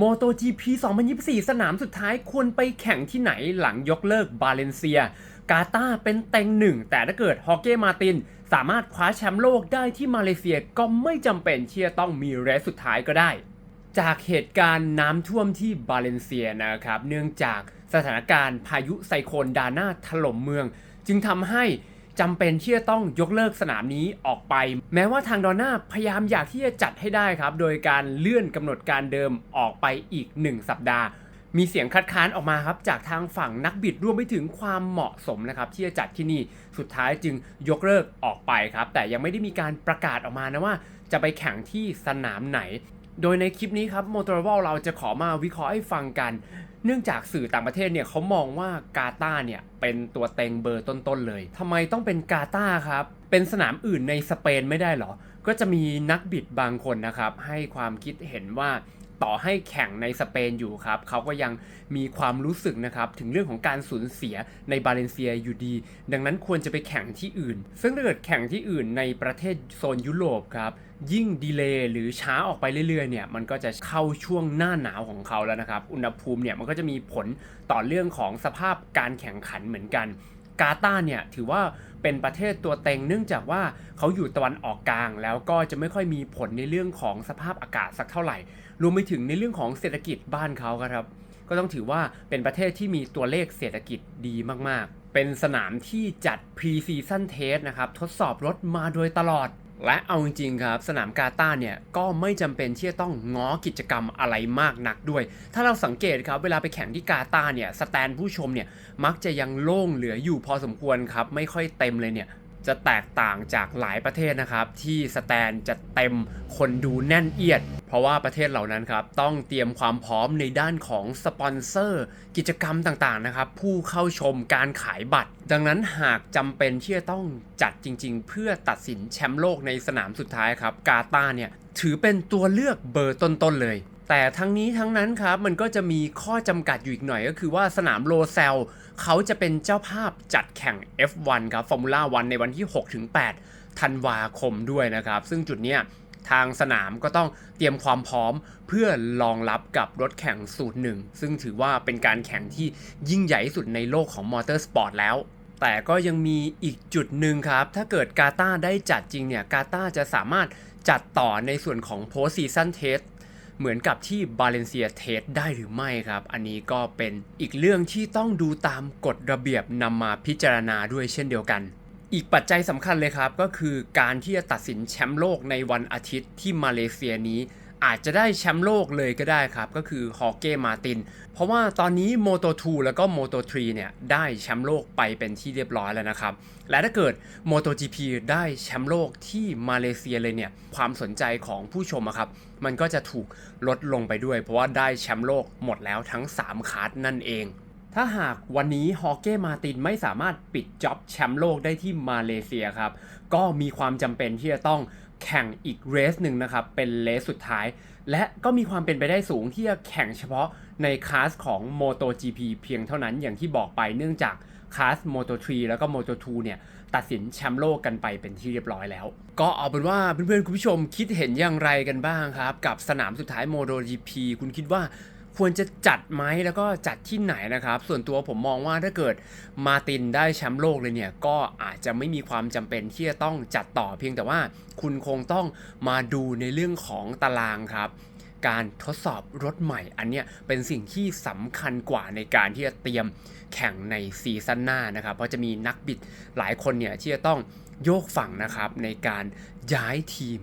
MotoGP 2024 สนามสุดท้ายควรไปแข่งที่ไหนหลังยกเลิกบาเลนเซีย กาตาเป็นเต็งหนึ่ง แต่ถ้าเกิดฮอเก้มาติน สามารถคว้าแชมป์โลกได้ที่มาเลเซียก็ไม่จำเป็นที่จะต้องมีเรสสุดท้ายก็ได้ จากเหตุการณ์น้ำท่วมที่บาเลนเซียนะครับ เนื่องจากสถานการณ์พายุไซโคลดาน่าถล่มเมือง จึงทำให้ จำเป็นที่จะต้องยกเลิกสนามนี้ออกไป แม้ว่าทางดอน่าพยายามอยากที่จะจัดให้ได้ครับ โดยการเลื่อนกำหนดการเดิมออกไปอีก 1 สัปดาห์ มีเสียงคัดค้านออกมาครับ จากทางฝั่งนักบิดรวมไปถึงความเหมาะสมนะครับ ที่จะจัดที่นี่สุดท้ายจึงยกเลิกออกไปครับ แต่ยังไม่ได้มีการประกาศออกมานะว่า จะไปแข่งที่สนามไหน โดยในคลิปนี้ครับ m o t o r o เราจะขอมาวิเคราะห์ให้ฟังกัน เนื่องจากสื่อต่างประเทศเนี่ยเขามองว่ากาตาเนี่ยเป็นตัวเต็งเบอร์ต้นๆเลยทำไมต้องเป็นกาตาครับ เป็นสนามอื่นในสเปนไม่ได้เหรอ ก็จะมีนักบิดบางคนนะครับ ให้ความคิดเห็นว่า ต่อให้แข่งในสเปนอยู่ครับเขาก็ยังมีความรู้สึกนะครับถึงเรื่องของการสูญเสียในบาเลนเซียอยู่ดี ดังนั้นควรจะไปแข่งที่อื่น ซึ่งถ้าเกิดแข่งที่อื่นในประเทศโซนยุโรปครับยิ่งดีเลย์หรือช้าออกไปเรื่อยๆเนี่ยมันก็จะเข้าช่วงหน้าหนาวของเขาแล้วนะครับ อุณหภูมิเนี่ยมันก็จะมีผลต่อเรื่องของสภาพการแข่งขันเหมือนกัน กาตาร์เนี่ยถือว่าเป็นประเทศตัวเต็งเนื่องจากว่าเขาอยู่ตะวันออกกลาง แล้วก็จะไม่ค่อยมีผลในเรื่องของสภาพอากาศสักเท่าไหร่ รวมไปถึงในเรื่องของเศรษฐกิจบ้านเขาครับ ก็ต้องถือว่าเป็นประเทศที่มีตัวเลขเศรษฐกิจดีมากๆ เป็นสนามที่จัด Pre-Season Test นะครับทดสอบรถมาโดยตลอด และเอาจริงๆครับ สนามกาตาเนี่ยก็ไม่จำเป็นที่จะต้องง้อกิจกรรมอะไรมากนักด้วย ถ้าเราสังเกตครับเวลาไปแข่งที่กาตาเนี่ยสแตนผู้ชมเนี่ยมักจะยังโล่งเหลืออยู่พอสมควรครับไม่ค่อยเต็มเลยเนี่ย จะแตกต่างจากหลายประเทศนะครับ ที่สแตนจะเต็มคนดูแน่นเอียด เพราะว่าประเทศเหล่านั้นครับ ต้องเตรียมความพร้อมในด้านของสปอนเซอร์ กิจกรรมต่างๆนะครับ ผู้เข้าชมการขายบัตร ดังนั้นหากจำเป็นที่จะต้องจัดจริง ๆ เพื่อตัดสินแชมป์โลกในสนามสุดท้ายครับกาตาร์เนี่ยถือเป็นตัวเลือกเบอร์ต้นๆเลย แต่ทั้งนี้ทั้งนั้นครับมันก็จะมีข้อจำกัดอยู่อีกหน่อยก็คือว่าสนามโลเซลเขาจะเป็นเจ้าภาพจัดแข่ง F1 ครับฟอร์มูล่าวันในวันที่ 6-8 ธันวาคมด้วยนะครับ ซึ่งจุดเนี้ยทางสนามก็ต้องเตรียมความพร้อมเพื่อรองรับกับรถแข่งสูตรหนึ่ง ซึ่งถือว่าเป็นการแข่งที่ยิ่งใหญ่สุดในโลกของมอเตอร์สปอร์ตแล้ว แต่ก็ยังมีอีกจุดหนึ่งครับ ถ้าเกิดกาตาร์ได้จัดจริงเนี่ยกาตาร์จะสามารถจัดต่อในส่วนของ post season test เเหมือนกับที่บาเลนเซียเทสได้หรือไม่ครับ อันนี้ก็เป็นอีกเรื่องที่ต้องดูตามกฎระเบียบนำมาพิจารณาด้วยเช่นเดียวกัน อีกปัจจัยสำคัญเลยครับก็คือการที่จะตัดสินแชมป์โลกในวันอาทิตย์ที่มาเลเซียนี้ อาจจะได้แชมป์โลกเลยก็ได้ครับ ก็คือฮอเก้มาติน เพราะว่าตอนนี้ Moto 2 แล้วก็ Moto 3 เนี่ย ได้แชมป์โลกไปเป็นที่เรียบร้อยแล้วนะครับ และถ้าเกิด MotoGP ได้แชมป์โลกที่มาเลเซียเลยเนี่ย ความสนใจของผู้ชมครับ มันก็จะถูกลดลงไปด้วย เพราะว่าได้แชมป์โลกหมดแล้วทั้ง 3 คาร์ดนั่นเองถ้าหากวันนี้ฮอเก้มาตินไม่สามารถปิดจ็อบแชมป์โลกได้ที่มาเลเซียครับ ก็มีความจำเป็นที่จะต้อง แข่งอีกเรสหนึ่งนะครับ เป็นเรสสุดท้าย และก็มีความเป็นไปได้สูงที่จะแข่งเฉพาะในคลาสของ MotoGP เพียงเท่านั้นอย่างที่บอกไปเนื่องจากคลาส Moto 3 แล้วก็ Moto 2 เนี่ย ตัดสินแชมป์โลกกันไปเป็นที่เรียบร้อยแล้ว ก็เอาเป็นว่าเพื่อนๆ คุณผู้ชมคิดเห็นอย่างไรกันบ้างครับ กับสนามสุดท้าย MotoGP คุณคิดว่า ควรจะจัดไหมแล้วก็จัดที่ไหนนะครับ ส่วนตัวผมมองว่าถ้าเกิดมาตินได้แชมป์โลกเลยเนี่ย ก็อาจจะไม่มีความจำเป็นที่จะต้องจัดต่อเพียงแต่ว่าคุณคงต้องมาดูในเรื่องของตารางครับ การทดสอบรถใหม่ อันเนี้ยเป็นสิ่งที่สำคัญกว่าในการที่จะเตรียมแข่งในซีซั่นหน้านะครับ เพราะจะมีนักบิดหลายคนเนี่ยที่จะต้องโยกฝั่งนะครับในการย้ายทีม